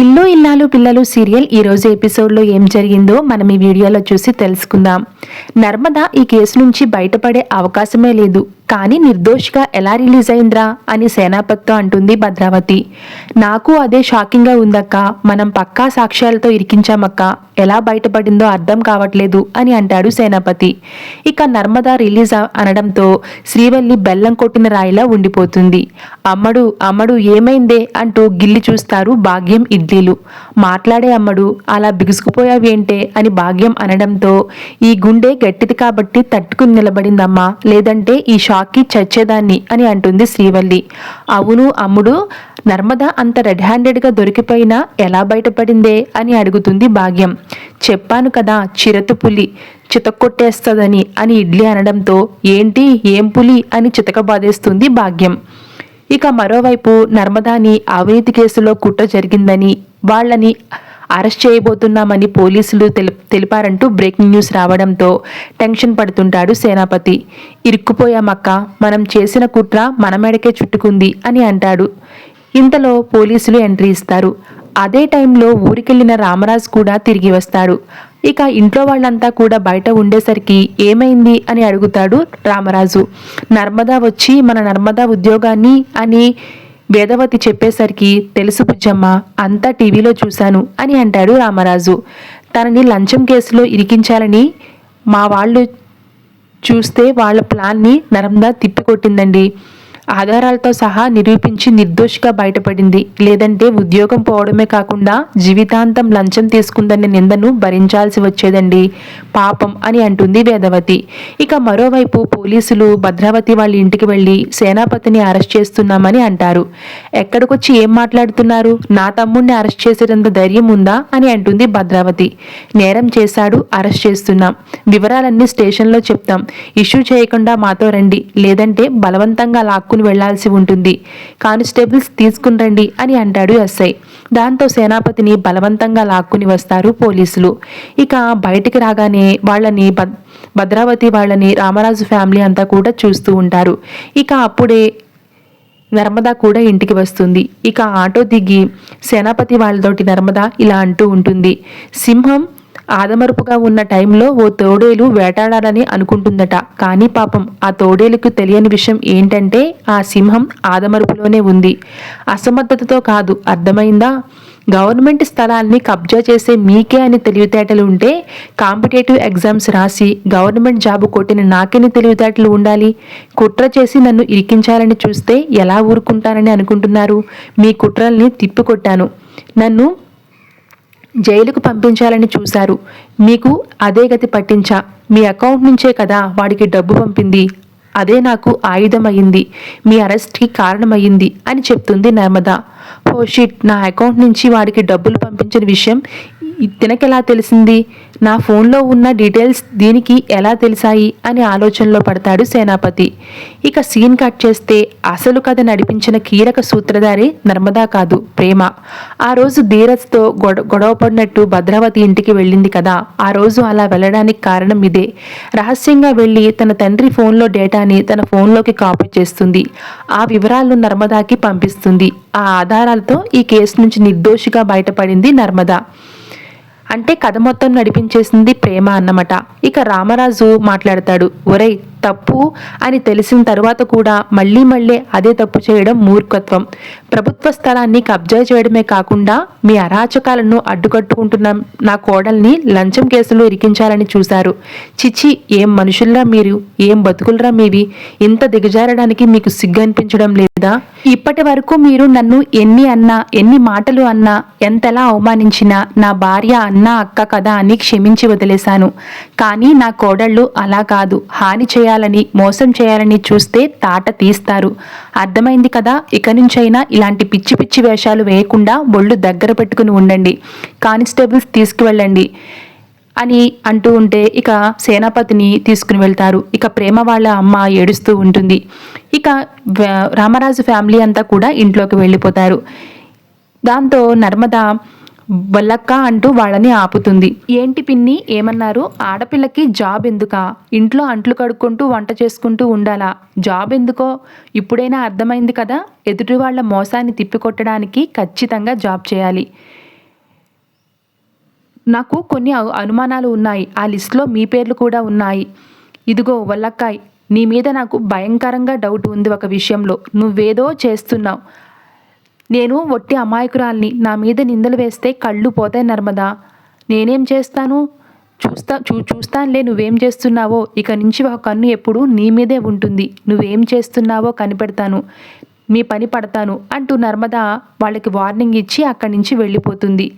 ఇల్లు ఇల్లాలు పిల్లలు సీరియల్ ఈ రోజు ఎపిసోడ్లో ఏం జరిగిందో మనం ఈ వీడియోలో చూసి తెలుసుకుందాం. నర్మదా ఈ కేసు నుంచి బయటపడే అవకాశమే లేదు. కానీ నిర్దోషిగా ఎలా రిలీజ్ అయిందిరా అని సేనాపతితో అంటుంది భద్రావతి. నాకు అదే షాకింగ్గా ఉందక్క మనం పక్కా సాక్ష్యాలతో ఇరికించామక్క ఎలా బయటపడిందో అర్థం కావట్లేదు అని అంటాడు సేనాపతి. ఇక నర్మద రిలీజ్ అనడంతో శ్రీవల్లి బెల్లం కొట్టిన రాయిలా ఉండిపోతుంది. అమ్మడు అమ్మడు ఏమైందే అంటూ గిల్లి చూస్తారు భాగ్యం ఇడ్లీలు. మాట్లాడే అమ్మడు అలా బిగుసుకుపోయావేంటే అని భాగ్యం అనడంతో ఈ గుండె గట్టిది కాబట్టి తట్టుకుని నిలబడిందమ్మా లేదంటే ఈ తాకి చచ్చేదాన్ని అని అంటుంది శ్రీవల్లి. అవును అమ్ముడు నర్మద అంత రెడ్ హ్యాండెడ్గా దొరికిపోయినా ఎలా బయటపడిందే అని అడుగుతుంది భాగ్యం. చెప్పాను కదా చిరత పులి చితక్కొట్టేస్తుందని అని ఇడ్లీ అనడంతో ఏంటి ఏం పులి అని చితకబాదేస్తుంది భాగ్యం. ఇక మరోవైపు నర్మదాని అవినీతి కేసులో కుట్ర జరిగిందని వాళ్ళని అరెస్ట్ చేయబోతున్నామని పోలీసులు తెలిపారంటూ బ్రేకింగ్ న్యూస్ రావడంతో టెన్షన్ పడుతుంటాడు సేనాపతి. ఇరుక్కుపోయామక్క మనం చేసిన కుట్ర మన మెడకే చుట్టుకుంది అని అంటాడు. ఇంతలో పోలీసులు ఎంట్రీ ఇస్తారు. అదే టైంలో ఊరికెళ్ళిన రామరాజు కూడా తిరిగి వస్తాడు. ఇక ఇంట్లో వాళ్ళంతా కూడా బయట ఉండేసరికి ఏమైంది అని అడుగుతాడు రామరాజు. నర్మదా వచ్చి మన నర్మదా ఉద్యోగాన్ని అని వేదవతి చెప్పేసరికి తెలుసు బుజ్జమ్మ అంతా టీవీలో చూశాను అని అంటాడు రామరాజు. తనని లంచం కేసులో ఇరికించాలని మా వాళ్ళు చూస్తే వాళ్ళ ప్లాన్ని నర్మదా తిప్పికొట్టిందండి. ఆధారాలతో సహా నిరూపించి నిర్దోషిగా బయటపడింది. లేదంటే ఉద్యోగం పోవడమే కాకుండా జీవితాంతం లంచం తీసుకుందనే నిందను భరించాల్సి వచ్చేదండి. పాపం అని అంటుంది వేదవతి. ఇక మరోవైపు పోలీసులు భద్రావతి వాళ్ళ ఇంటికి వెళ్ళి సేనాపతిని అరెస్ట్ చేస్తున్నామని అంటారు. ఎక్కడికొచ్చి ఏం మాట్లాడుతున్నారు? నా తమ్ముడిని అరెస్ట్ చేసేటంత ధైర్యం ఉందా? అని అంటుంది భద్రావతి. నేరం చేశాడు అరెస్ట్ చేస్తున్నాం. వివరాలన్నీ స్టేషన్లో చెప్తాం. ఇష్యూ చేయకుండా మాతో రండి. లేదంటే బలవంతంగా లాక్కు లాక్కుని వెళ్ళాల్సి ఉంటుంది. కానిస్టేబుల్స్ తీసుకుని రండి అని అంటాడు ఎస్ఐ. దాంతో సేనాపతిని బలవంతంగా లాక్కుని వస్తారు పోలీసులు. ఇక బయటికి రాగానే వాళ్ళని భద్రావతి వాళ్ళని రామరాజు ఫ్యామిలీ అంతా కూడా చూస్తూ ఉంటారు. ఇక అప్పుడే నర్మద కూడా ఇంటికి వస్తుంది. ఇక ఆటో దిగి సేనాపతి వాళ్ళతోటి నర్మద ఇలా అంటూ ఉంటుంది. సింహం ఆదమరుపుగా ఉన్న టైంలో ఓ తోడేలు వేటాడాలని అనుకుంటుందట. కానీ పాపం ఆ తోడేలుకు తెలియని విషయం ఏంటంటే ఆ సింహం ఆదమరుపులోనే ఉంది. అసమర్థతతో కాదు అర్థమైందా? గవర్నమెంట్ స్థలాల్ని కబ్జా చేసే మీకే అని తెలివితేటలు ఉంటే కాంపిటేటివ్ ఎగ్జామ్స్ రాసి గవర్నమెంట్ జాబ్ కొట్టిన నాకెన్ని తెలివితేటలు ఉండాలి? కుట్ర చేసి నన్ను ఇరికించాలని చూస్తే ఎలా ఊరుకుంటానని అనుకుంటున్నారు? మీ కుట్రల్ని తిప్పికొట్టాను. నన్ను జైలుకు పంపించాలని చూశారు. మీకు అదే గతి పట్టించా. మీ అకౌంట్ నుంచే కదా వాడికి డబ్బు పంపింది. అదే నాకు ఆయుధమయ్యింది. మీ అరెస్ట్కి కారణమయ్యింది అని చెప్తుంది నర్మదా. హోషిట్ నా అకౌంట్ నుంచి వాడికి డబ్బులు పంపించిన విషయం తినకెలా తెలిసింది? నా ఫోన్లో ఉన్న డీటెయిల్స్ దీనికి ఎలా తెలిసాయి? అని ఆలోచనలో పడతాడు సేనాపతి. ఇక సీన్ కట్ చేస్తే అసలు కథ నడిపించిన కీలక సూత్రధారి నర్మదా కాదు ప్రేమ. ఆ రోజు ధీరజ్తో గొడ గొడవ పడినట్టు భద్రావతి ఇంటికి వెళ్ళింది కదా. ఆ రోజు అలా వెళ్ళడానికి కారణం ఇదే. రహస్యంగా వెళ్ళి తన తండ్రి ఫోన్లో డేటాని తన ఫోన్లోకి కాపీ చేస్తుంది. ఆ వివరాలను నర్మదాకి పంపిస్తుంది. ఆ ఆధారాలతో ఈ కేసు నుంచి నిర్దోషిగా బయటపడింది నర్మదా. అంటే కథ మొత్తం నడిపించేసింది ప్రేమ అన్నమాట. ఇక రామరాజు మాట్లాడతాడు ఒరేయ్ తప్పు అని తెలిసిన తర్వాత కూడా మళ్ళీ మళ్ళీ అదే తప్పు చేయడం మూర్ఖత్వం. ప్రభుత్వ స్థలాన్ని కబ్జా చేయడమే కాకుండా మీ అరాచకాలను అడ్డుకట్టుకుంటున్న నా కోడల్ని లంచం కేసులో ఇరికించాలని చూశారు. చిచి ఏం మనుషుల్లా మీరు? ఏం బతుకులరా మీవి? ఇంత దిగజారడానికి మీకు సిగ్గు అనిపించడం లేదా? ఇప్పటి వరకు మీరు నన్ను ఎన్ని అన్నా ఎన్ని మాటలు అన్నా ఎంతలా అవమానించినా నా భార్య అన్న అక్క కదా అని క్షమించి వదిలేశాను. కానీ నా కోడళ్ళు అలా కాదు. హాని చేయాలని మోసం చేయాలని చూస్తే తాట తీస్తారు. అర్థమైంది కదా? ఇక నుంచైనా ఇలాంటి పిచ్చి పిచ్చి వేషాలు వేయకుండా బొళ్ళు దగ్గర పెట్టుకుని ఉండండి. కానిస్టేబుల్స్ తీసుకువెళ్ళండి అని అంటూ ఉంటే ఇక సేనాపతిని తీసుకుని వెళ్తారు. ఇక ప్రేమ వాళ్ళ అమ్మ ఏడుస్తూ ఉంటుంది. ఇక రామరాజు ఫ్యామిలీ అంతా కూడా ఇంట్లోకి వెళ్ళిపోతారు. దాంతో నర్మద వల్లక్క అంటూ వాళ్ళని ఆపుతుంది. ఏంటి పిన్ని? ఏమన్నారు? ఆడపిల్లకి జాబ్ ఎందుకా? ఇంట్లో అంట్లు కడుక్కుంటూ వంట చేసుకుంటూ ఉండాలా? జాబ్ ఎందుకో? ఇప్పుడైనా అర్థమైంది కదా? ఎదుటి వాళ్ళ మోసాన్ని తిప్పికొట్టడానికి ఖచ్చితంగా జాబ్ చేయాలి. నాకు కొన్ని అనుమానాలు ఉన్నాయి. ఆ లిస్టులో మీ పేర్లు కూడా ఉన్నాయి. ఇదిగో వల్లక్కాయ్ నీ మీద నాకు భయంకరంగా డౌట్ ఉంది ఒక విషయంలో. నువ్వేదో చేస్తున్నావు. నేను ఒట్టి అమాయకురాల్ని. నా మీద నిందలు వేస్తే కళ్ళు పోతాయి నర్మదా. నేనేం చేస్తాను? చూస్తా చూ చూస్తానులే నువ్వేం చేస్తున్నావో. ఇక నుంచి ఒక కన్ను ఎప్పుడు నీ మీదే ఉంటుంది. నువ్వేం చేస్తున్నావో కనిపెడతాను. మీ పని పడతాను అంటూ నర్మద వాళ్ళకి వార్నింగ్ ఇచ్చి అక్కడి నుంచి వెళ్ళిపోతుంది.